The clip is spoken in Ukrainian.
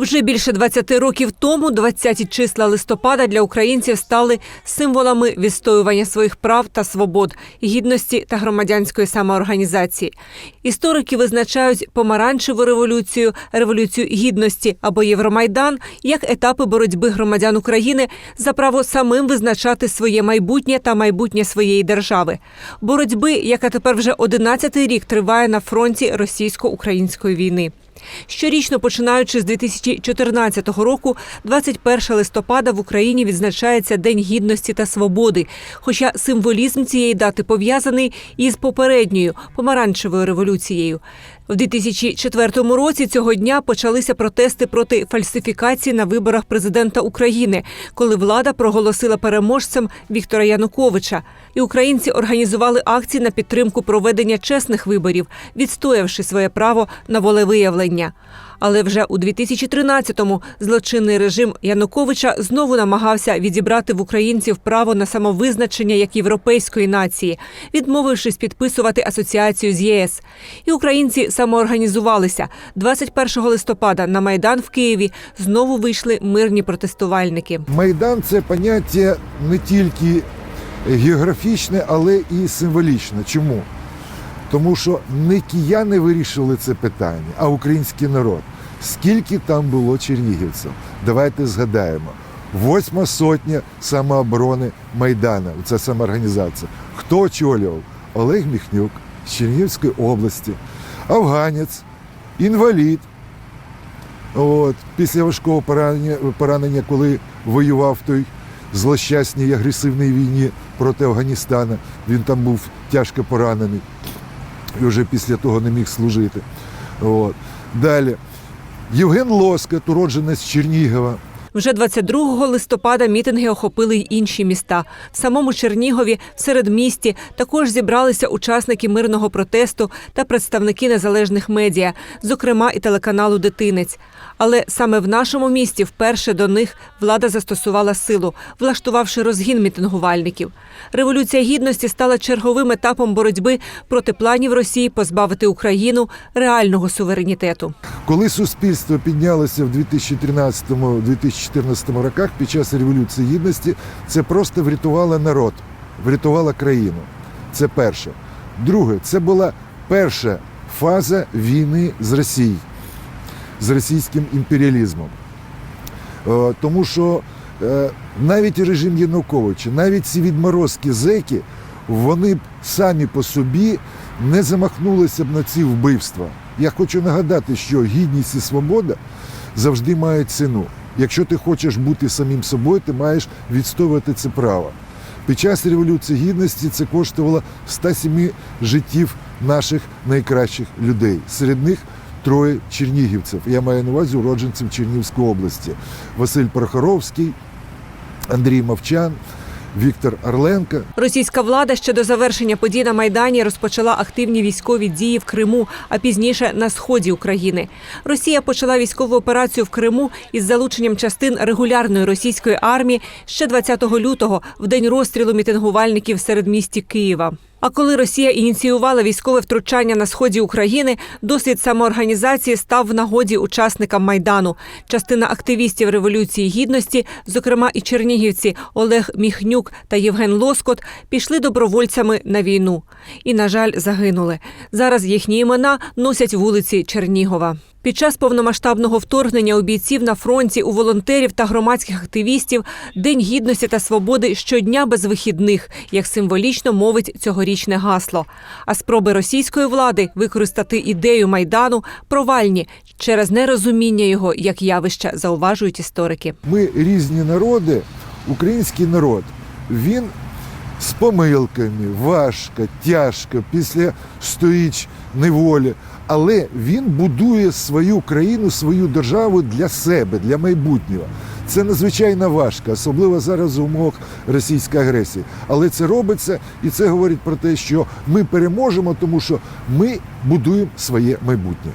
Вже більше 20 років тому 20 числа листопада для українців стали символами відстоювання своїх прав та свобод, гідності та громадянської самоорганізації. Історики визначають помаранчеву революцію, революцію гідності або Євромайдан як етапи боротьби громадян України за право самим визначати своє майбутнє та майбутнє своєї держави. Боротьби, яка тепер вже 11-й рік триває на фронті російсько-української війни. Щорічно, починаючи з 2014 року, 21 листопада в Україні відзначається День гідності та свободи. Хоча символізм цієї дати пов'язаний із попередньою помаранчевою революцією. В 2004 році цього дня почалися протести проти фальсифікації на виборах президента України, коли влада проголосила переможцем Віктора Януковича. І українці організували акції на підтримку проведення чесних виборів, відстоявши своє право на волевиявлення. Але вже у 2013-му злочинний режим Януковича знову намагався відібрати в українців право на самовизначення як європейської нації, відмовившись підписувати асоціацію з ЄС. І українці самоорганізувалися. 21 листопада на майдан в Києві знову вийшли мирні протестувальники. Майдан це поняття не тільки географічне, але і символічне. Чому? Тому що не кияни вирішили це питання, а український народ. Скільки там було чернігівців? Давайте згадаємо. Восьма сотня самооборони Майдана. Це самоорганізація. Хто очолював? Олег Міхнюк з Чернігівської області, афганець, інвалід. От, після важкого поранення, поранення, коли воював той злощасній агресивній війні проти Афганістана, він там був тяжко поранений і вже після того не міг служити. От. Далі. Євген Лоскет, уродженець Чернігова, Вже 22 листопада мітинги охопили й інші міста. В самому Чернігові, в середмісті, також зібралися учасники мирного протесту та представники незалежних медіа, зокрема і телеканалу Дитинець. Але саме в нашому місті вперше до них влада застосувала силу, влаштувавши розгін мітингувальників. Революція гідності стала черговим етапом боротьби проти планів Росії позбавити Україну реального суверенітету. Коли суспільство піднялося в 2013-2014 роках під час Революції Гідності, це просто врятувало народ, врятувало країну. Це перше. Друге, це була перша фаза війни з Росією, з російським імперіалізмом. Е, Тому що е, навіть режим Януковича, навіть ці відморозки зеки, вони б самі по собі не замахнулися б на ці вбивства. Я хочу нагадати, що гідність і свобода завжди мають ціну. Якщо ти хочеш бути самим собою, ти маєш відстоювати це право. Під час Революції Гідності це коштувало 107 життів наших найкращих людей. Серед них троє чернігівців. Я маю на увазі уродженців Чернігівської області. Василь Прохоровський, Андрій Мовчан, Віктор Орленко. Російська влада ще до завершення подій на майдані розпочала активні військові дії в Криму, а пізніше на сході України. Росія почала військову операцію в Криму із залученням частин регулярної російської армії ще 20 лютого, в день розстрілу мітингувальників серед місті Києва. А коли Росія ініціювала військове втручання на сході України, досвід самоорганізації став в нагоді учасникам майдану. Частина активістів революції гідності, зокрема і чернігівці Олег Міхнюк та Євген Лоскот, пішли добровольцями на війну і, на жаль, загинули. Зараз їхні імена носять вулиці Чернігова. Під час повномасштабного вторгнення у бійців на фронті, у волонтерів та громадських активістів День гідності та свободи щодня без вихідних, як символічно мовить цьогорічне гасло. А спроби російської влади використати ідею майдану провальні через нерозуміння його як явища, зауважують історики. Ми різні народи, український народ, він з помилками, важко, тяжко, після сторіч неволі. Але він будує свою країну, свою державу для себе, для майбутнього. Це надзвичайно важко, особливо зараз в умовах російської агресії. Але це робиться, і це говорить про те, що ми переможемо, тому що ми будуємо своє майбутнє.